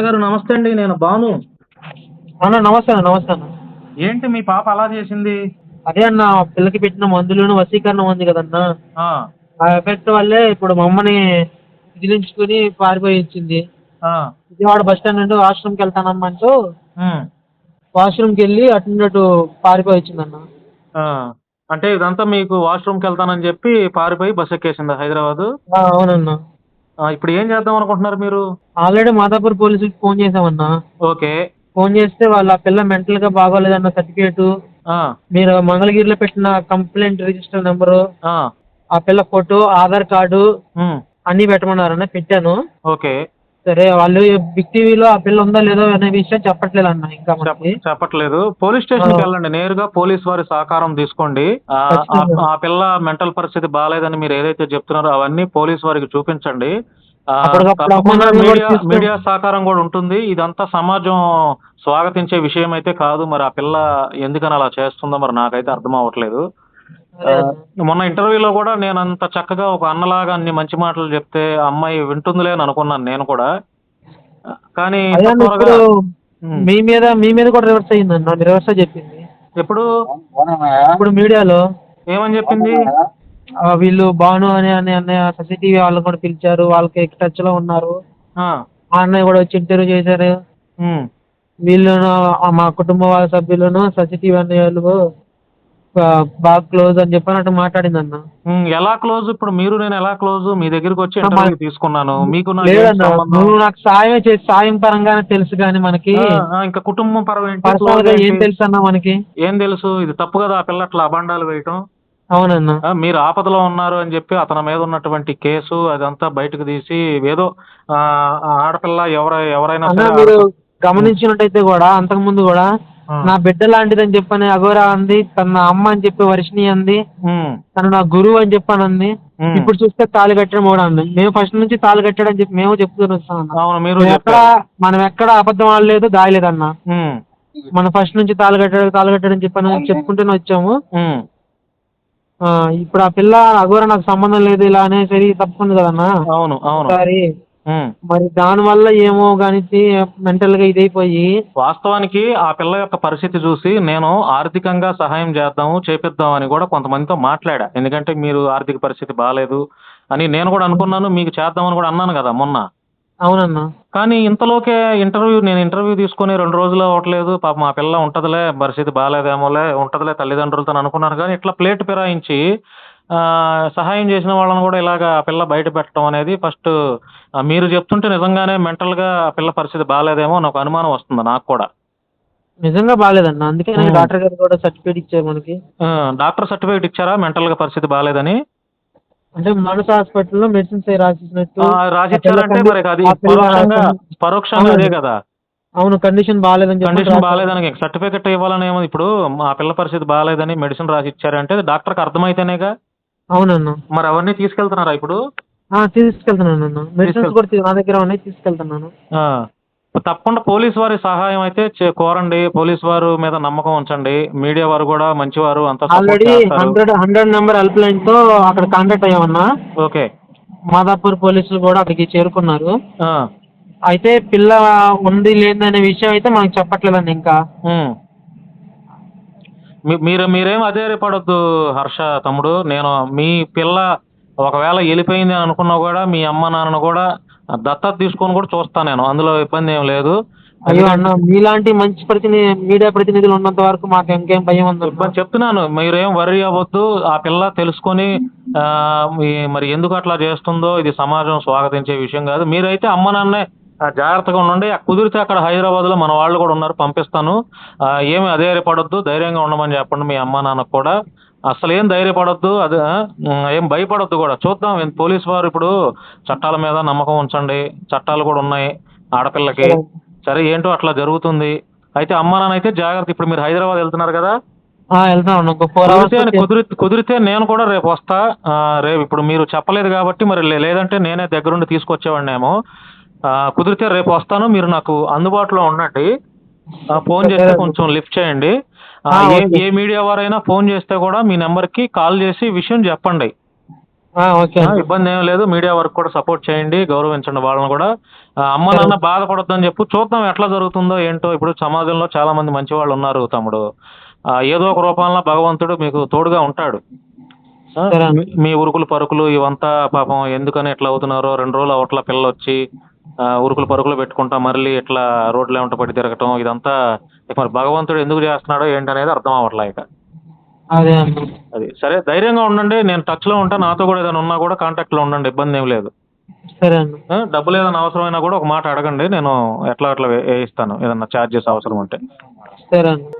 గారు నమస్తే అండి నేను భాను అన్న నమస్తే అన్న నమస్తే అన్న. ఏంటి మీ పాప అలా చేసింది? అదే అన్న పిల్లకి పెట్టిన మందులను వశీకరణ ఉంది కదన్న. ఆ, ఆ ఎఫెక్ట్ వల్లే ఇప్పుడు మా అమ్మని విదిలించుకుని పారిపోయి ఇచ్చింది ఆ, విజయవాడ బస్ స్టాండ్ నుండి వాష్రూమ్కి వెళ్తానమ్మంటూ ఉమ్, వాష్రూమ్కి వెళ్ళి అటు నుండి అటు పారిపోయి వచ్చిందన్న. ఆ. అంటే ఇదంతా మీకు వాష్రూమ్కి వెళ్తానని చెప్పి పారిపోయి బస్ ఎక్కేసిందా హైదరాబాద్? ఆ, అవునన్న. ఇప్పుడు ఏం చేద్దాం అనుకుంటున్నారు మీరు? ఆల్రెడీ మాదాపూర్ పోలీసులకు ఫోన్ చేసామన్న ఓకే. ఫోన్ చేస్తే వాళ్ళ పిల్ల మెంటల్గా బాగోలేదన్న సర్టిఫికేట్. మీరు మంగళగిరిలో పెట్టిన కంప్లైంట్ రిజిస్టర్ నెంబరు ఆ, పిల్ల ఫోటో ఆధార్ కార్డు అన్నీ పెట్టమన్నారన్న పెట్టాను. ఓకే. సరే వాళ్ళు బిగ్ టీవీలో ఆ పిల్ల ఉందా లేదో అనే విషయం చెప్పట్లేదు అన్న ఇంకా మనకి. చెప్పట్లేదు. పోలీస్ స్టేషన్కి ఆ. వెళ్ళండి నేరుగా పోలీస్ వారి సహకారం తీసుకోండి. ఆ, ఆ- ఖచ్చితంగా. ఆ పిల్ల మెంటల్ పరిస్థితి బాగాలేదని మీరు ఏదైతే చెప్తున్నారో అవన్నీ పోలీస్ వారికి చూపించండి. ఆ, అప్పటికప్పుడు తప్పకుండా అమ్మ నాన్న కూడా మీడియా సహకారం కూడా ఉంటుంది. ఇదంతా సమాజం స్వాగతించే విషయం అయితే కాదు. మరి ఆ పిల్ల ఎందుకని అలా చేస్తుందో మరి నాకైతే అర్థం అవ్వట్లేదు. మొన్న ఇంటర్వ్యూలో కూడా నేను అంత చక్కగా ఒక అన్నలాగా అన్ని మంచి మాటలు చెప్తే అమ్మాయి వింటుందిలే అని అనుకున్నాను నేను కూడా. కానీ. మీ మీద మీ మీద కూడా రివర్స్ అయ్యిందన్న రివర్స్ చెప్పింది. ఎప్పుడు? ఇప్పుడు మీడియాలో. ఏమని చెప్పింది? వీళ్ళు భాను అని అని అన్నయ్య సీసీటీవీ వాళ్ళని కూడా పిలిచారు వాళ్ళకి టచ్లో ఉన్నారు. ఆ, ఆ అన్నయ్య కూడా వచ్చి ఇంటర్వ్యూ చేశారు. వీళ్ళను ఆ మా కుటుంబ వాళ్ళ సభ్యులను సీసీటీవీ అన్నయ్య వాళ్ళు బాగా క్లోజ్ అని చెప్పి అన్నట్టు మాట్లాడింది అన్న ఉమ్, ఎలా క్లోజ్ ఇప్పుడు మీరు నేను ఎలా క్లోజ్ మీ దగ్గరికి వచ్చి అమ్మా. ఇంటర్వ్యూ తీసుకున్నాను మీకు నాకు ఏం లేదన్న సంబంధం? నువ్వు నాకు సాయం చేసి సాయం పరంగానే తెలుసు కానీ మనకి ఆ, ఆ, ఇంకా కుటుంబం పరం ఏంటి పర్సనల్ close గా ఏం ఏంటి? తెలుసు అన్న మనకి ఏం తెలుసు ఇది తప్పు కదా ఆ పిల్ల అట్లా అబండాలు వేయటం అవునన్న ఆ, మీరు ఆపదలో ఉన్నారు అని చెప్పి అతని మీద ఉన్నటువంటి కేసు అదంతా బయటకు తీసి ఏదో ఆ, ఆ ఆడపిల్ల ఎవర ఎవరైనా అన్న సరే మీరు ఆడపిల్ల- గమనించినట్టయితే కూడా అంతకు ముందు కూడా. నా బిడ్డ లాంటిదని చెప్పని అఘోరా అంది తన నా అమ్మ అని చెప్పి వర్షిణి అంది తను నా గురువు అని చెప్పని అంది. ఇప్పుడు చూస్తే తాళి కట్టడం కూడా అంది. మేము ఫస్ట్ నుంచి తాళి కట్టాడని చెప్పి మేము చెప్తూనే వస్తాం మీరు ఎక్కడ చెప్పారు. మనం ఎక్కడ అబద్ధం ఆడలేదు దాయలేదన్న మనం ఫస్ట్ నుంచి తాళి కట్టాడు తాళి కట్టాడని చెప్పని చెప్పుకుంటూనే వచ్చాము. ఇప్పుడు ఆ పిల్ల అఘోర నాకు సంబంధం లేదు ఇలా అనేసరి తప్పుకుంది కదన్న. అవును అవును. మరి దాని వల్ల ఏమో కానీ మెంటల్గా ఇదైపోయి వాస్తవానికి ఆ పిల్ల యొక్క పరిస్థితి చూసి నేను ఆర్థికంగా సహాయం చేద్దాము చేపిద్దాం అని కూడా కొంతమందితో మాట్లాడా. ఎందుకంటే మీరు ఆర్థిక పరిస్థితి బాగాలేదు అని నేను కూడా అనుకున్నాను మీకు చేద్దామని కూడా అన్నాను కదా మొన్న. అవునన్నా. కానీ ఇంతలోకే ఇంటర్వ్యూ నేను ఇంటర్వ్యూ తీసుకొని రెండు రోజులు అవ్వట్లేదు. పాప మా పిల్ల ఉంటదిలే పరిస్థితి బాగాలేదేమోలే ఉంటదిలే తల్లిదండ్రులతో అనుకున్నాను. కానీ ఇట్లా ప్లేట్ ఫిరాయించి సహాయం చేసిన వాళ్ళని కూడా ఇలాగ ఆ పిల్ల బయట పెట్టడం అనేది ఫస్ట్ మీరు చెప్తుంటే నిజంగానే మెంటల్గా ఆ పిల్ల పరిస్థితి బాగాలేదేమో అని ఒక అనుమానం వస్తుంది నాకు కూడా. నిజంగా బాగాలేదన్న అందుకే. డాక్టర్ గారు కూడా సర్టిఫికేట్ ఇచ్చారు మనకి. డాక్టర్ సర్టిఫికేట్ ఇచ్చారా? మెంటల్గా పరిస్థితి బాగాలేదని అంటే మనసు హాస్పిటల్లో మెడిసిన్స్ రాసిచ్చినట్టు ఆ, రాసిచ్చారంటే మరి అది పరోక్షంగా పరోక్షంగా అదే కదా. అవును కండిషన్ బాగాలేదని కండిషన్. బాగాలేదని సర్టిఫికెట్ ఇవ్వాలని ఏమో ఇప్పుడు మా పిల్ల పరిస్థితి బాగాలేదని మెడిసిన్ రాసి ఇచ్చారంటే డాక్టర్కి అర్థమైతేనేగా? అవునన్న. మరి అవన్నీ తీసుకెళ్తున్నారా ఇప్పుడు? తీసుకెళ్తున్నాను మెడిసిన్స్ కూడా నా దగ్గర ఉన్నాయి తీసుకెళ్తున్నాను. తప్పకుండా పోలీస్ వారి సహాయం అయితే కోరండి. పోలీస్ వారు మీద నమ్మకం ఉంచండి. మీడియా వారు కూడా మంచివారు అంతా support already hundred hundred number help లైన్తో అక్కడ కాంటాక్ట్ అయ్యామన్నా. ఓకే. మాదాపూర్ పోలీసులు కూడా అక్కడికి చేరుకున్నారు. అయితే పిల్ల ఉంది లేదనే విషయం అయితే మనకు చెప్పట్లేదండి ఇంకా. మీరు మీరేం అధైర్యపడొద్దు హర్ష తమ్ముడు. నేను మీ పిల్ల ఒకవేళ వెళ్ళిపోయింది అని అనుకున్నా కూడా మీ అమ్మ నాన్నను కూడా దత్తత తీసుకొని కూడా చూస్తాను నేను. అందులో ఇబ్బంది ఏం లేదు. అయ్యో అన్న మీలాంటి మంచి ప్రతినిధి మీడియా ప్రతినిధులు ఉన్నంత వరకు మాకు ఇంకేం భయం ఉంది చెప్తున్నాను మీరేం వరి అవ్వద్దు. ఆ పిల్ల తెలుసుకొని మరి ఎందుకు అట్లా చేస్తుందో ఇది సమాజం స్వాగతించే విషయం కాదు. మీరైతే అమ్మ నాన్నే జాగ్రత్తగా ఉండండి. ఆ కుదిరితే అక్కడ హైదరాబాద్లో మన వాళ్ళు కూడా ఉన్నారు పంపిస్తాను. ఏమి అధైర్యపడొద్దు ధైర్యంగా ఉండమని చెప్పండి మీ అమ్మ నాన్నకు కూడా. అసలు ఏం ధైర్యపడొద్దు అది ఏం భయపడొద్దు కూడా. చూద్దాం పోలీస్ వారు ఇప్పుడు చట్టాల మీద నమ్మకం ఉంచండి చట్టాలు కూడా ఉన్నాయి ఆడపిల్లకి. సరే. ఏంటో అట్లా జరుగుతుంది. అయితే అమ్మ నాన్న అయితే జాగ్రత్త ఇప్పుడు మీరు హైదరాబాద్ వెళ్తున్నారు కదా? వెళ్తాను కుదిరితే కుదిరితే నేను కూడా రేపు వస్తా. రేపు ఇప్పుడు మీరు చెప్పలేదు కాబట్టి మరి లేదంటే నేనే దగ్గరుండి తీసుకొచ్చేవాడినేమో కుదిరితే రేపు వస్తాను మీరు నాకు అందుబాటులో ఉండండి. ఫోన్ చేస్తే కొంచెం లిఫ్ట్ చేయండి. ఏ మీడియా వారైనా ఫోన్ చేస్తే కూడా మీ నెంబర్కి కాల్ చేసి విషయం చెప్పండి. ఓకే. ఇబ్బంది ఏం లేదు. మీడియా వర్క్ కూడా సపోర్ట్ చేయండి గౌరవించండి వాళ్ళని కూడా. అమ్మ నాన్న బాధపడొద్దని చెప్పు చూద్దాం ఎట్లా జరుగుతుందో ఏంటో. ఇప్పుడు సమాజంలో చాలా మంది మంచి వాళ్ళు ఉన్నారు తమ్ముడు. ఏదో ఒక రూపంలో భగవంతుడు మీకు తోడుగా ఉంటాడు. మీ- ఉరుకులు పరుకులు ఇవంతా పాపం ఎందుకని ఇట్లా అవుతున్నారో రెండు రోజులు అవట్ల పిల్లలు వచ్చి ఉరుకులు పరుకులు పెట్టుకుంటా మళ్ళీ ఇట్లా రోడ్లు ఏమంట పడి తిరగటం ఇదంతా ఇక మరి భగవంతుడు ఎందుకు చేస్తున్నాడో ఏంటనేది అర్థం అవ్వట్లే ఇక. అదే అన్న అది సరే ధైర్యంగా ఉండండి నేను టచ్లో ఉంటా నాతో కూడా ఏదైనా ఉన్నా కూడా కాంటాక్ట్లో ఉండండి ఇబ్బంది ఏం లేదు. సరే అన్న ఆ, డబ్బులు ఏదైనా అవసరమైనా కూడా ఒక మాట అడగండి నేను ఎట్లా అట్లా వే- వేయిస్తాను ఏదన్నా ఛార్జెస్ అవసరం ఉంటే. సరే అన్న